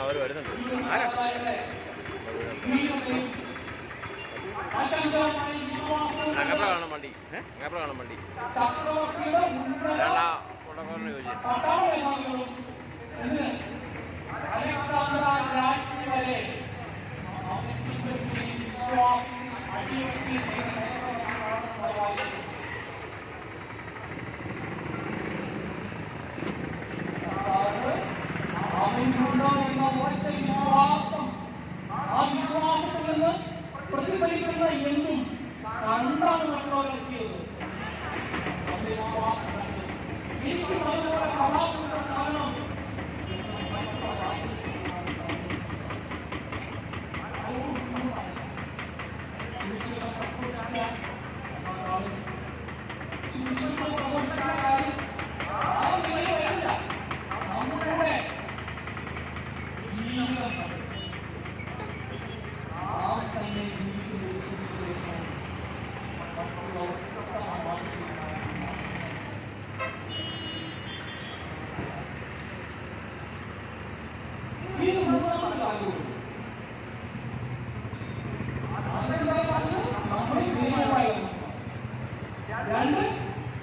അവർ വരുന്നുണ്ട് അങ്ങപ്പുറം കാണാൻ വണ്ടി അങ്ങപ്പുറം കാണാൻ വണ്ടി രണ്ടാ ഉടനെ ചോദിച്ചു இருக்கிறீர்களா என்றும் நன்றாக மற்றவர்களுக்கு அப்படி நான் வாழ்க்கிறேன்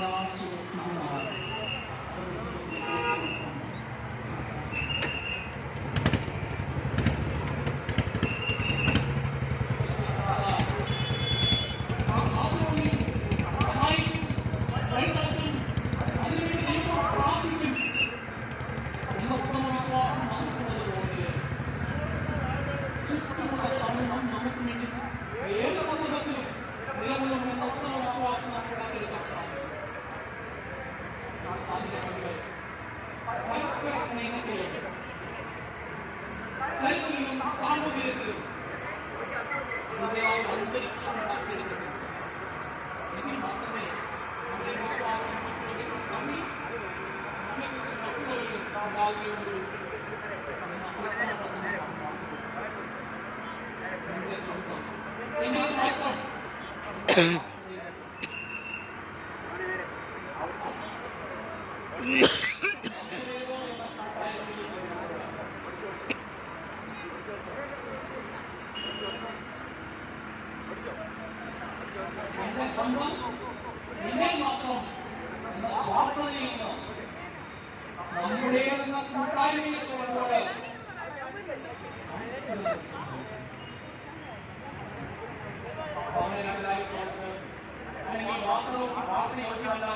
melhor que. Yeah. നമ്മൾ ചെയ്യുന്നു നമ്മുടെ കൂട്ടായ്മയിൽ കൊണ്ടുപോൾ അങ്ങനെ മനസ്സിലാക്കി അല്ലെങ്കിൽ വാസനയോഗ്യമല്ല